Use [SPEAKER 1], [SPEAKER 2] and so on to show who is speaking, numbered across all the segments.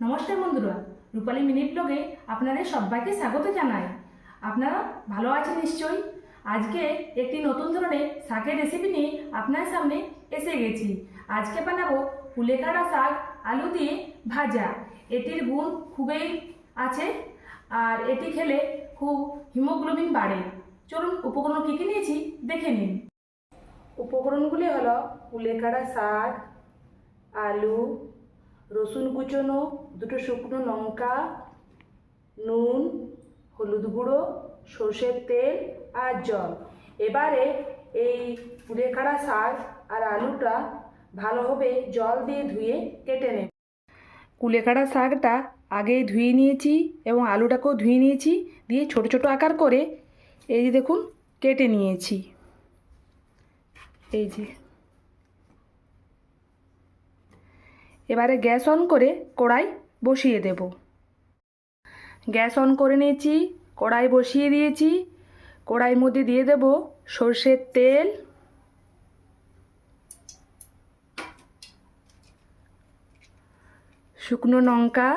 [SPEAKER 1] নমস্কার বন্ধুরা, রূপালী মিনি ব্লগে আপনাদের সবাইকে স্বাগত জানাই। আপনারা ভালো আছেন নিশ্চয়ই? আজকে একটি নতুন ধরনের শাকের রেসিপি নিয়ে আপনার সামনে এসে গেছি। আজকে বানাবো কুলেখাড়া শাক, আলু দিয়ে ভাজা। এটির গুণ খুবই আছে আর এটি খেলে খুব হিমোগ্লোবিন বাড়ে। চলুন, উপকরণ কী কী নিয়েছি দেখে নিন। উপকরণগুলি হলো কুলেখাড়া শাক, আলু রসুন কুচনো, দুটো শুকনো লঙ্কা, নুন, হলুদ গুঁড়ো, সর্ষের তেল আর জল। এবারে এই কুলেখাড়া শাক আর আলুটা ভালোভাবে জল দিয়ে ধুয়ে কেটে নেব। কুলেখাড়া শাকটা আগেই ধুয়ে নিয়েছি এবং আলুটাকেও ধুয়ে নিয়েছি, দিয়ে ছোট ছোট আকার করে এই যে দেখুন, কেটে নিয়েছি। এই যে এবারে গ্যাস অন করে কড়াই বসিয়ে দেব। গ্যাস অন করে নিয়েছি, কড়াই বসিয়ে দিয়েছি। কড়াইয়ের মধ্যে দিয়ে দেব সর্ষের তেল। শুকনো লঙ্কা।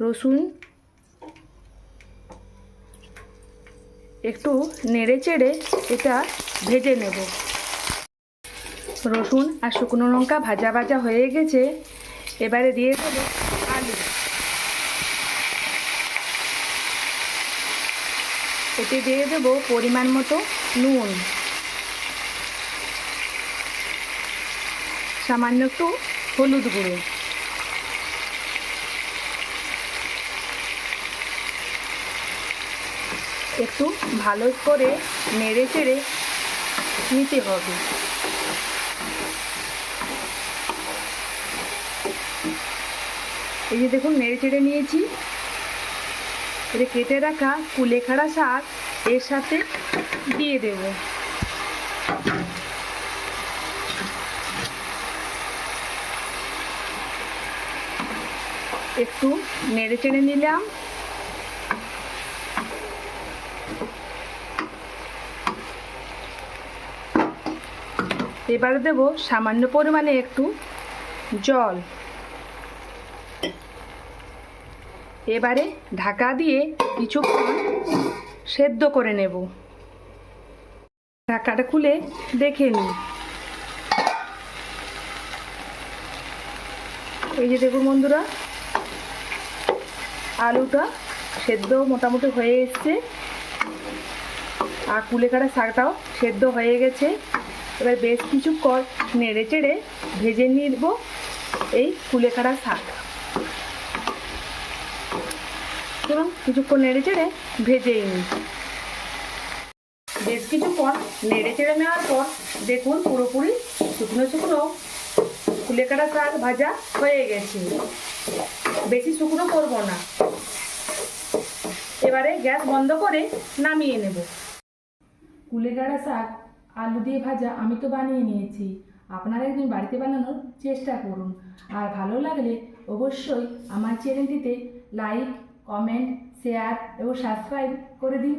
[SPEAKER 1] রসুন। একটু নেড়ে চেড়ে এটা ভেজে নেব। রসুন আর শুকনো লঙ্কা ভাজা ভাজা হয়ে গেছে। এবারে দিয়ে দেবো আলু। এতে দিয়ে দেবো পরিমাণ মতো নুন। সামান্য একটু হলুদ গুঁড়ো। একটু ভালো করে নেড়ে চেড়ে নিতে হবে। এই যে দেখুন, নেড়ে চেড়ে নিয়েছি। এটা কেটে রাখা কুলেখাড়া শাক, এর সাথে দিয়ে দেব। একটু নেড়ে চেড়ে নিলাম। এবারে দেব সামান্য পরিমাণে একটু জল। এবারে ঢাকা দিয়ে কিছুক্ষণ সেদ্ধ করে নেব। ঢাকাটা খুলে দেখে নিই। এই যে দেখুন বন্ধুরা, আলুটা সেদ্ধ মোটামুটি হয়ে এসছে। আর কুলেখাড়া শাকটাও সেদ্ধ হয়ে গেছে। এবার বেশ কিছুক্ষণ নেড়ে চেড়ে ভেজে নিব এই কুলেখাড়া শাক। চলুন কিছুক্ষণ নেড়ে চেড়ে ভেজেই নিই বেশ কিছুক্ষণ নেড়ে চেড়ে নেওয়ার পর দেখুন পুরোপুরি শুকনো শুকনো কুলেখাড়া শাক ভাজা হয়ে গেছে। বেশি শুকনো করব না। এবারে গ্যাস বন্ধ করে নামিয়ে নেব। কুলেখাড়া শাক, আলু দিয়ে ভাজা আমি তো বানিয়ে নিয়েছি। আপনারা একদিন বাড়িতে বানানোর চেষ্টা করুন। আর ভালো লাগলে অবশ্যই আমার চ্যানেলটিতে লাইক কমেন্ট শেয়ার এবং সাবস্ক্রাইব করে দিন।